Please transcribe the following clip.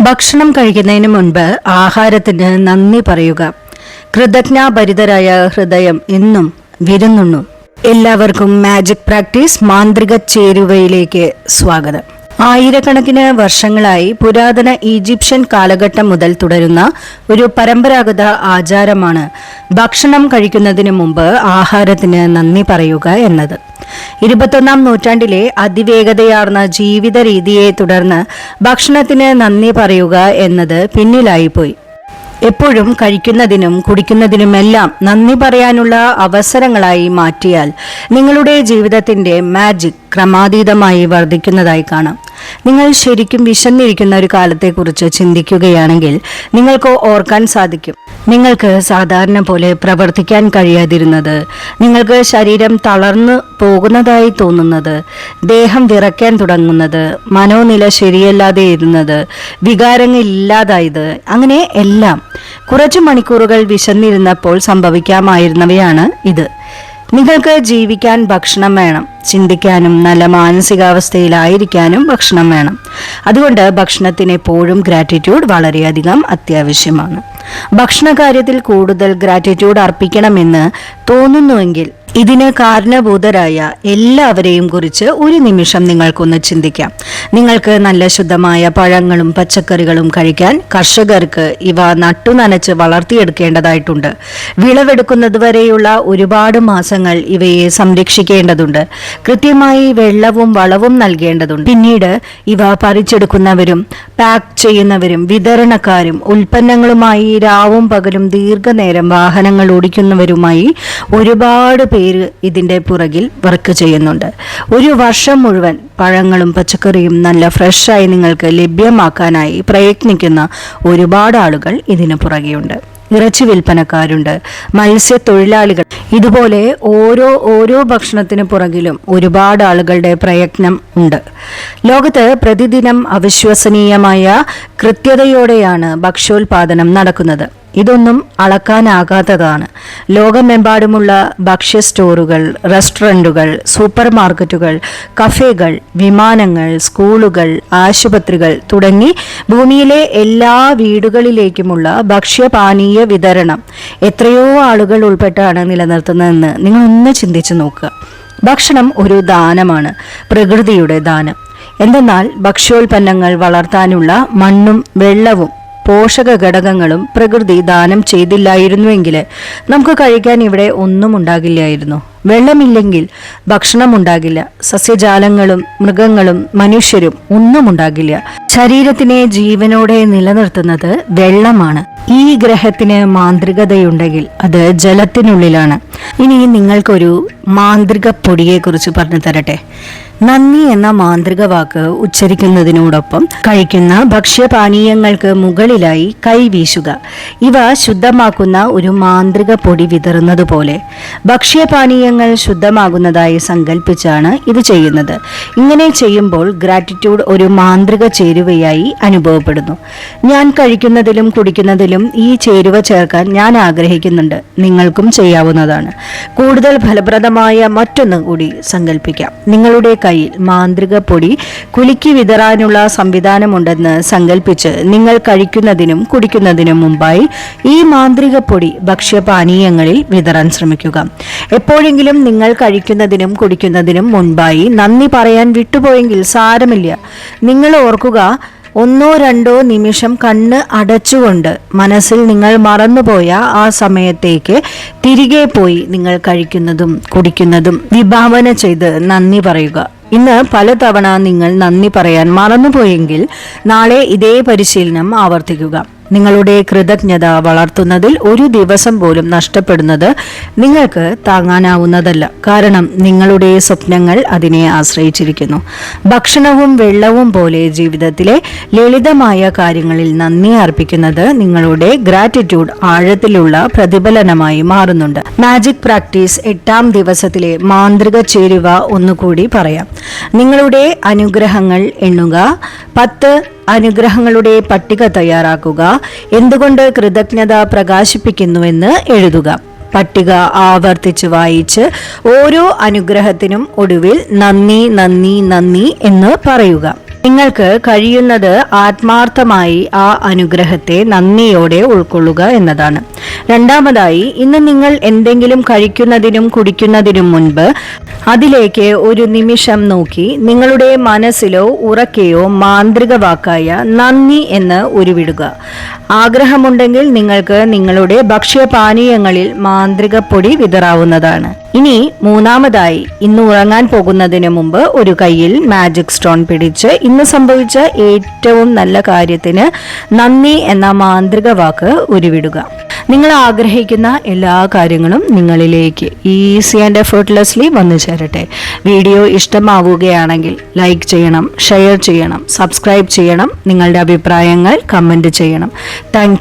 ഭക്ഷണം കഴിക്കുന്നതിന് മുൻപ് ആഹാരത്തിന് നന്ദി പറയുക. കൃതജ്ഞാഭരിതരായ ഹൃദയം എന്നും വിരുന്നുണ്ണും. എല്ലാവർക്കും മാജിക് പ്രാക്ടീസ് മാന്ത്രിക ചേരുവയിലേക്ക് സ്വാഗതം. ആയിരക്കണക്കിന് വർഷങ്ങളായി പുരാതന ഈജിപ്ഷ്യൻ കാലഘട്ടം മുതൽ തുടരുന്ന ഒരു പരമ്പരാഗത ആചാരമാണ് ഭക്ഷണം കഴിക്കുന്നതിന് മുമ്പ് ആഹാരത്തിന് നന്ദി പറയുക എന്നത്. ഇരുപത്തൊന്നാം നൂറ്റാണ്ടിലെ അതിവേഗതയാർന്ന ജീവിത രീതിയെ തുടർന്ന് ഭക്ഷണത്തിന് നന്ദി പറയുക എന്നത് പിന്നിലായിപ്പോയി. എപ്പോഴും കഴിക്കുന്നതിനും കുടിക്കുന്നതിനുമെല്ലാം നന്ദി പറയാനുള്ള അവസരങ്ങളായി മാറ്റിയാൽ നിങ്ങളുടെ ജീവിതത്തിന്റെ മാജിക് ക്രമാതീതമായി വർദ്ധിക്കുന്നതായി കാണാം. നിങ്ങൾ ശരിക്കും വിശന്നിരിക്കുന്ന ഒരു കാലത്തെക്കുറിച്ച് ചിന്തിക്കുകയാണെങ്കിൽ നിങ്ങൾക്ക് ഓർക്കാൻ സാധിക്കും. നിങ്ങൾക്ക് സാധാരണ പോലെ പ്രവർത്തിക്കാൻ കഴിയാതിരുന്നത് നിങ്ങൾക്ക് ശരീരം തളർന്നു പോകുന്നതായി തോന്നുന്നത് ദേഹം വിറയ്ക്കാൻ തുടങ്ങുന്നത് മനോനില ശരിയല്ലാതെ ഇരുന്നത് വികാരങ്ങൾ ഇല്ലാതായത് അങ്ങനെ എല്ലാം കുറച്ചു മണിക്കൂറുകൾ വിശന്നിരുന്നപ്പോൾ സംഭവിക്കാമായിരുന്നവയാണ് ഇത്. നിങ്ങൾക്ക് ജീവിക്കാൻ ഭക്ഷണം വേണം. ചിന്തിക്കാനും നല്ല മാനസികാവസ്ഥയിലായിരിക്കാനും ഭക്ഷണം വേണം. അതുകൊണ്ട് ഭക്ഷണത്തിന് എപ്പോഴും ഗ്രാറ്റിറ്റ്യൂഡ് വളരെയധികം അത്യാവശ്യമാണ്. ഭക്ഷണ കാര്യത്തിൽ കൂടുതൽ ഗ്രാറ്റിറ്റ്യൂഡ് അർപ്പിക്കണമെന്ന് തോന്നുന്നുവെങ്കിൽ ഇതിന് കാരണഭൂതരായ എല്ലാവരെയും കുറിച്ച് ഒരു നിമിഷം നിങ്ങൾക്കൊന്ന് ചിന്തിക്കാം. നിങ്ങൾക്ക് നല്ല ശുദ്ധമായ പഴങ്ങളും പച്ചക്കറികളും കഴിക്കാൻ കർഷകർക്ക് ഇവ നട്ടു നനച്ച് വളർത്തിയെടുക്കേണ്ടതായിട്ടുണ്ട്. വിളവെടുക്കുന്നതുവരെയുള്ള ഒരുപാട് മാസങ്ങൾ ഇവയെ സംരക്ഷിക്കേണ്ടതുണ്ട്. കൃത്യമായി വെള്ളവും വളവും നൽകേണ്ടതുണ്ട്. പിന്നീട് ഇവ പറിച്ചെടുക്കുന്നവരും പാക്ക് ചെയ്യുന്നവരും വിതരണക്കാരും ഉൽപ്പന്നങ്ങളുമായി രാവും പകലും ദീർഘനേരം വാഹനങ്ങൾ ഓടിക്കുന്നവരുമായി ഒരുപാട് പേര് ഇതിന്റെ പുറകിൽ വർക്ക് ചെയ്യുന്നുണ്ട്. ഒരു വർഷം മുഴുവൻ പഴങ്ങളും പച്ചക്കറിയും നല്ല ഫ്രഷായി നിങ്ങൾക്ക് ലഭ്യമാക്കാനായി പ്രയത്നിക്കുന്ന ഒരുപാട് ആളുകൾ ഇതിന് പുറകെയുണ്ട്. ഇറച്ചി വിൽപ്പനക്കാരുണ്ട് മത്സ്യത്തൊഴിലാളികൾ. ഇതുപോലെ ഓരോ ഓരോ ഭക്ഷണത്തിന് പുറകിലും ഒരുപാട് ആളുകളുടെ പ്രയത്നം ഉണ്ട്. ലോകത്ത് പ്രതിദിനം അവിശ്വസനീയമായ കൃത്യതയോടെയാണ് ഭക്ഷ്യോൽപാദനം നടക്കുന്നത്. ഇതൊന്നും അളക്കാനാകാത്തതാണ്. ലോകമെമ്പാടുമുള്ള ഭക്ഷ്യ സ്റ്റോറുകൾ റെസ്റ്റോറന്റുകൾ സൂപ്പർ മാർക്കറ്റുകൾ കഫേകൾ വിമാനങ്ങൾ സ്കൂളുകൾ ആശുപത്രികൾ തുടങ്ങി ഭൂമിയിലെ എല്ലാ വീടുകളിലേക്കുമുള്ള ഭക്ഷ്യപാനീയ വിതരണം എത്രയോ ആളുകൾ ഉൾപ്പെട്ടാണ് നിലനിർത്തുന്നതെന്ന് നിങ്ങൾ ഒന്ന് ചിന്തിച്ചു നോക്കുക. ഭക്ഷണം ഒരു ദാനമാണ് പ്രകൃതിയുടെ ദാനം. എന്തെന്നാൽ ഭക്ഷ്യോൽപ്പന്നങ്ങൾ വളർത്താനുള്ള മണ്ണും വെള്ളവും പോഷക ഘടകങ്ങളും പ്രകൃതി ദാനം ചെയ്തില്ലായിരുന്നുവെങ്കിൽ നമുക്ക് കഴിക്കാൻ ഇവിടെ ഒന്നും ഉണ്ടാകില്ലായിരുന്നു. വെള്ളമില്ലെങ്കിൽ ഭക്ഷണം ഉണ്ടാകില്ല. സസ്യജാലങ്ങളും മൃഗങ്ങളും മനുഷ്യരും ഒന്നും ഉണ്ടാകില്ല. ശരീരത്തിനെ ജീവനോടെ നിലനിർത്തുന്നത് വെള്ളമാണ്. ഈ ഗ്രഹത്തിന് മാന്ത്രികതയുണ്ടെങ്കിൽ അത് ജലത്തിനുള്ളിലാണ്. ഇനി നിങ്ങൾക്കൊരു മാന്ത്രിക പൊടിയെക്കുറിച്ച് പറഞ്ഞു തരട്ടെ. നന്ദി എന്ന മാന്ത്രിക വാക്ക് ഉച്ചരിക്കുന്നതിനോടൊപ്പം കഴിക്കുന്ന ഭക്ഷ്യപാനീയങ്ങൾക്ക് മുകളിലായി കൈ വീശുക. ഇവ ശുദ്ധമാക്കുന്ന ഒരു മാന്ത്രിക പൊടി വിതറുന്നത് പോലെ ഭക്ഷ്യപാനീയങ്ങൾ ശുദ്ധമാകുന്നതായി സങ്കല്പിച്ചാണ് ഇത് ചെയ്യുന്നത്. ഇങ്ങനെ ചെയ്യുമ്പോൾ ഗ്രാറ്റിറ്റ്യൂഡ് ഒരു മാന്ത്രിക ചേരുവയായി അനുഭവപ്പെടുന്നു. ഞാൻ കഴിക്കുന്നതിലും കുടിക്കുന്നതിലും ഈ ചേരുവ ചേർക്കാൻ ഞാൻ ആഗ്രഹിക്കുന്നുണ്ട്. നിങ്ങൾക്കും ചെയ്യാവുന്നതാണ്. കൂടുതൽ ഫലപ്രദമായ മറ്റൊന്ന് കൂടി സങ്കല്പിക്കാം നിങ്ങളുടെ കയ്യിൽ മാന്ത്രിക പൊടി കുലുക്കി വിതറാനുള്ള സംവിധാനമുണ്ടെന്ന് സങ്കല്പിച്ച് നിങ്ങൾ കഴിക്കുന്നതിനും കുടിക്കുന്നതിനും മുമ്പായി ഈ മാന്ത്രിക പൊടി ഭക്ഷ്യപാനീയങ്ങളിൽ വിതറാൻ ശ്രമിക്കുക. എപ്പോഴെങ്കിലും നിങ്ങൾ കഴിക്കുന്നതിനും കുടിക്കുന്നതിനും മുൻപായി നന്ദി പറയാൻ വിട്ടുപോയെങ്കിൽ സാരമില്ല. നിങ്ങൾ ഓർക്കുക ഒന്നോ രണ്ടോ നിമിഷം കണ്ണ് അടച്ചുകൊണ്ട് മനസ്സിൽ നിങ്ങൾ മറന്നുപോയ ആ സമയത്തേക്ക് തിരികെ പോയി നിങ്ങൾ കഴിക്കുന്നതും കുടിക്കുന്നതും വിഭാവന ചെയ്ത് നന്ദി പറയുക. ഇന്ന് പലതവണ നിങ്ങൾ നന്ദി പറയാൻ മറന്നുപോയെങ്കിൽ നാളെ ഇതേ പരിശീലനം ആവർത്തിക്കുക. നിങ്ങളുടെ കൃതജ്ഞത വളർത്തുന്നതിൽ ഒരു ദിവസം പോലും നഷ്ടപ്പെടുന്നത് നിങ്ങൾക്ക് താങ്ങാനാവുന്നതല്ല. കാരണം നിങ്ങളുടെ സ്വപ്നങ്ങൾ അതിനെ ആശ്രയിച്ചിരിക്കുന്നു. ഭക്ഷണവും വെള്ളവും പോലെ ജീവിതത്തിലെ ലളിതമായ കാര്യങ്ങളിൽ നന്ദി അർപ്പിക്കുന്നത് നിങ്ങളുടെ ഗ്രാറ്റിറ്റ്യൂഡ് ആഴത്തിലുള്ള പ്രതിഫലനമായി മാറുന്നുണ്ട്. മാജിക് പ്രാക്ടീസ് എട്ടാം ദിവസത്തിലെ മാന്ത്രിക ചേരുവ ഒന്നുകൂടി പറയാം. നിങ്ങളുടെ അനുഗ്രഹങ്ങൾ എണ്ണുക പത്ത് അനുഗ്രഹങ്ങളുടെ പട്ടിക തയ്യാറാക്കുക. എന്തുകൊണ്ട് കൃതജ്ഞത പ്രകാശിപ്പിക്കുന്നുവെന്ന് എഴുതുക. പട്ടിക ആവർത്തിച്ച് വായിച്ച് ഓരോ അനുഗ്രഹത്തിനും ഒടുവിൽ നന്ദി നന്ദി നന്ദി എന്ന് പറയുക. നിങ്ങൾക്ക് കഴിയുന്നത് ആത്മാർത്ഥമായി ആ അനുഗ്രഹത്തെ നന്ദിയോടെ ഉൾക്കൊള്ളുക എന്നതാണ്. രണ്ടാമതായി ഇന്ന് നിങ്ങൾ എന്തെങ്കിലും കഴിക്കുന്നതിനും കുടിക്കുന്നതിനും മുൻപ് അതിലേക്ക് ഒരു നിമിഷം നോക്കി നിങ്ങളുടെ മനസ്സിലോ ഉറക്കെയോ മാന്ത്രിക വാക്കായ നന്ദി എന്ന് ഉരുവിടുക. ആഗ്രഹമുണ്ടെങ്കിൽ നിങ്ങൾക്ക് നിങ്ങളുടെ ഭക്ഷ്യപാനീയങ്ങളിൽ മാന്ത്രിക പൊടി വിതറാവുന്നതാണ്. ഇനി മൂന്നാമതായി ഇന്ന് ഉറങ്ങാൻ പോകുന്നതിന് മുമ്പ് ഒരു കയ്യിൽ മാജിക് സ്റ്റോൺ പിടിച്ച് ഇന്ന് സംഭവിച്ച ഏറ്റവും നല്ല കാര്യത്തിന് നന്ദി എന്ന മാന്ത്രിക വാക്ക് ഉരുവിടുക. നിങ്ങൾ ആഗ്രഹിക്കുന്ന എല്ലാ കാര്യങ്ങളും നിങ്ങളിലേക്ക് ഈസി ആൻഡ് എഫേർട്ട്ലെസ്ലി വന്നു ചേരട്ടെ. വീഡിയോ ഇഷ്ടമാവുകയാണെങ്കിൽ ലൈക്ക് ചെയ്യണം ഷെയർ ചെയ്യണം സബ്സ്ക്രൈബ് ചെയ്യണം നിങ്ങളുടെ അഭിപ്രായങ്ങൾ കമന്റ് ചെയ്യണം. താങ്ക്